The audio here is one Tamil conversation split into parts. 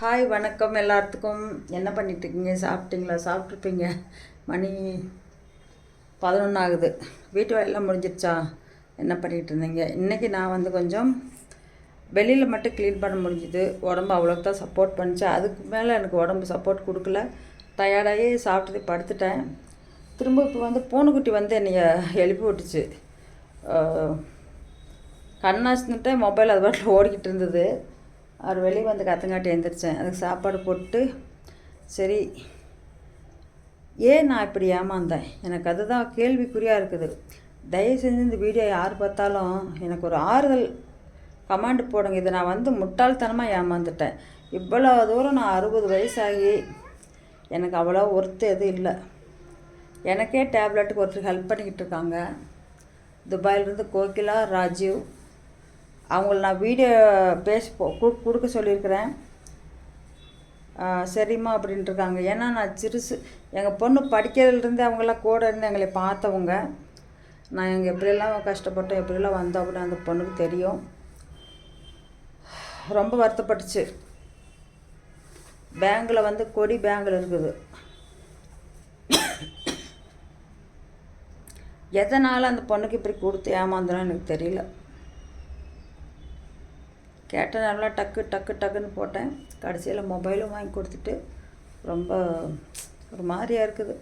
ஹாய் வணக்கம் எல்லாத்துக்கும் என்ன பண்ணிட்டுருக்கீங்க? சாப்பிட்டீங்களா? சாப்பிட்ருப்பீங்க? மணி பதினொன்று ஆகுது வீட்டு வேலையெல்லாம் முடிஞ்சிருச்சா? என்ன பண்ணிகிட்டு இருந்தீங்க இன்றைக்கி நான் வந்து கொஞ்சம் வெளியில் மட்டும் க்ளீன் பண்ண முடிஞ்சுது. உடம்பு அவ்வளோக்கு தான் சப்போர்ட் பண்ணிச்சு. அதுக்கு மேலே எனக்கு உடம்பு சப்போர்ட் கொடுக்கல. டயர்டாகி சாப்பிட்டு படுத்துட்டேன். திரும்ப இப்போ வந்து பூனைக்குட்டி வந்து என்னைய எழுப்பி விட்டுச்சு. கண்ணாசின்னுட்டு மொபைல் அது பாட்டில் ஓடிக்கிட்டு இருந்தது. அவர் வெளியே வந்து கத்தங்காட்டி எழுந்திரிச்சேன். அதுக்கு சாப்பாடு போட்டு சரி ஏன் நான் இப்படி ஏமாந்தேன்? எனக்கு அதுதான் கேள்விக்குறியாக இருக்குது. தயவு செஞ்சு இந்த வீடியோ யார் பார்த்தாலும் எனக்கு ஒரு ஆறுதல் கமாண்டு போடுங்க. இதை நான் வந்து முட்டாள்தனமாக ஏமாந்துட்டேன். இவ்வளோ தூரம் நான் அறுபது வயசாகி எனக்கு அவ்வளோ ஒர்த்து எதுவும் இல்லை. எனக்கே டேப்லெட்டுக்கு ஒருத்தர் ஹெல்ப் பண்ணிக்கிட்டு இருக்காங்க. துபாயிலிருந்து கோகிலா ராஜீவ் அவங்கள நான் வீடியோ பேசி கு- கொடுக்க சொல்லியிருக்கிறேன். சரிம்மா அப்படின்ட்டு இருக்காங்க ஏன்னா நான் சிறுசு எங்கள் பொண்ணு படிக்கிறதுலேருந்து அவங்களாம் கூட இருந்து எங்களை பார்த்தவங்க. நான் எங்கள் எப்படியெல்லாம் கஷ்டப்பட்டோம் எப்படியெல்லாம் வந்தோம் அப்படின்னு அந்த பொண்ணுக்கு தெரியும். ரொம்ப வருத்தப்பட்டுச்சு. பேங்கில் வந்து கொடி பேங்கில் இருக்குது. எதனால் அந்த பொண்ணுக்கு இப்படி கொடுத்து ஏமாந்தனோ எனக்கு தெரியல. கேட்ட நல்லா டக்கு டக்கு டக்குன்னு போட்டேன். கடைசியில் மொபைலும் வாங்கி கொடுத்துட்டு ரொம்ப ஒரு மாதிரியாக இருக்குது.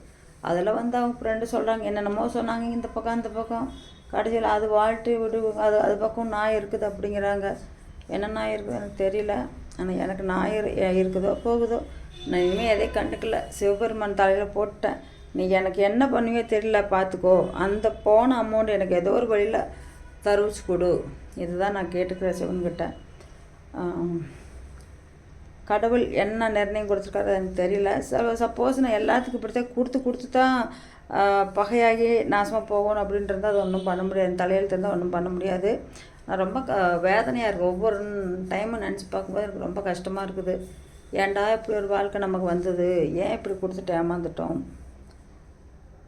அதில் வந்து அவங்க ஃப்ரெண்டு சொல்கிறாங்க என்னென்னமோ சொன்னாங்க இந்த பக்கம் அந்த பக்கம். கடைசியில் அது வாழ்ட்டு விடு அது அது பக்கம் நாய் இருக்குது அப்படிங்கிறாங்க. என்ன நாய் இருக்குது எனக்கு தெரியல. ஆனால் எனக்கு நாய் இருக்குதோ போகுதோ நான் இனிமேல் எதையும் கண்டுக்கல. சிவபெருமான் தலையில் போட்டேன். நீ எனக்கு என்ன பண்ணுவே தெரியல பார்த்துக்கோ அந்த போன அமௌண்ட் எனக்கு ஏதோ ஒரு வழியில் தருவிச்சு கொடு. இதுதான் நான் கேட்டுக்கிறேன் சிவன்கிட்ட. கடவுள் என்ன நிர்ணயம் கொடுத்துருக்காரு எனக்கு தெரியல. சப்போஸ் நான் எல்லாத்துக்கும் இப்படித்தான் கொடுத்து கொடுத்து தான் பகையாகி நாசமாக போகணும் அப்படின்றது அது ஒன்றும் பண்ண முடியாது. தலையில் தலையெழுத்து இருந்தால் ஒன்றும் பண்ண முடியாது. நான் ரொம்ப க வேதனையாக இருக்குது ஒவ்வொரு டைமும் நினச்சி பார்க்கும்போது எனக்கு ரொம்ப கஷ்டமாக இருக்குது. ஏன்டா இப்படி ஒரு வாழ்க்கை நமக்கு வந்தது? ஏன் இப்படி கொடுத்துட்டு ஏமாந்துட்டோம்?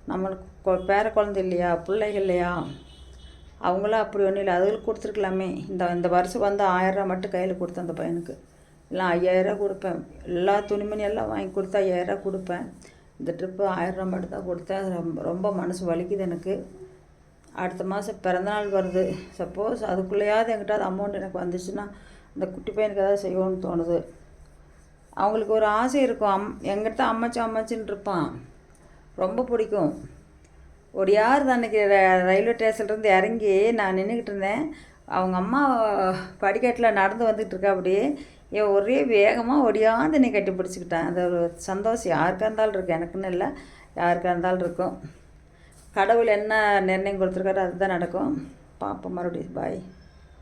நம்மளுக்கு கொ- பேர குழந்தை இல்லையா? பிள்ளைகள் இல்லையா? அவங்களாம் அப்படி ஒன்றும் இல்லை. அதுகளுக்கு கொடுத்துருக்கலாமே. இந்த இந்த வருஷம் வந்து ஆயிரரூவா மட்டும் கையில் கொடுத்தேன் அந்த பையனுக்கு. இல்லை ஐயாயிரரூவா கொடுப்பேன். எல்லா துணிமணி எல்லாம் வாங்கி கொடுத்து ஐயாயிரரூவா கொடுப்பேன். இந்த ட்ரிப்பு ஆயிரரூவா மட்டும் தான் கொடுத்தேன். அது ரொம்ப ரொம்ப மனசு வலிக்குது எனக்கு. அடுத்த மாதம் பிறந்தநாள் வருது. சப்போஸ் அதுக்குள்ளேயாவது என்கிட்ட அது அமௌண்ட் எனக்கு வந்துச்சுன்னா அந்த குட்டி பையனுக்கு ஏதாவது செய்யணும்னு தோணுது. அவங்களுக்கு ஒரு ஆசை இருக்கும். அம் எங்கிட்ட அம்மாச்சி அம்மாச்சின்னு இருப்பான். ரொம்ப பிடிக்கும். ஒரு யார் அன்றைக்கி ரயில்வே ஸ்டேஷன்லேருந்து இறங்கி நான் நின்றுக்கிட்டு இருந்தேன். அவங்க அம்மா படிக்கட்டில் நடந்து வந்துக்கிட்டு இருக்கா அப்படியே என் ஒரே வேகமாக ஒடியாந்து நீ கட்டி பிடிச்சிக்கிட்டேன். அந்த ஒரு சந்தோஷம். யாருக்கா இருந்தாலும் இருக்கும். எனக்குன்னு இல்லை. யாருக்கா இருந்தாலும் இருக்கும். கடவுள் என்ன நிர்ணயம் கொடுத்துருக்காரோ அதுதான் நடக்கும். பார்ப்போம். மறுபடியும். பாய்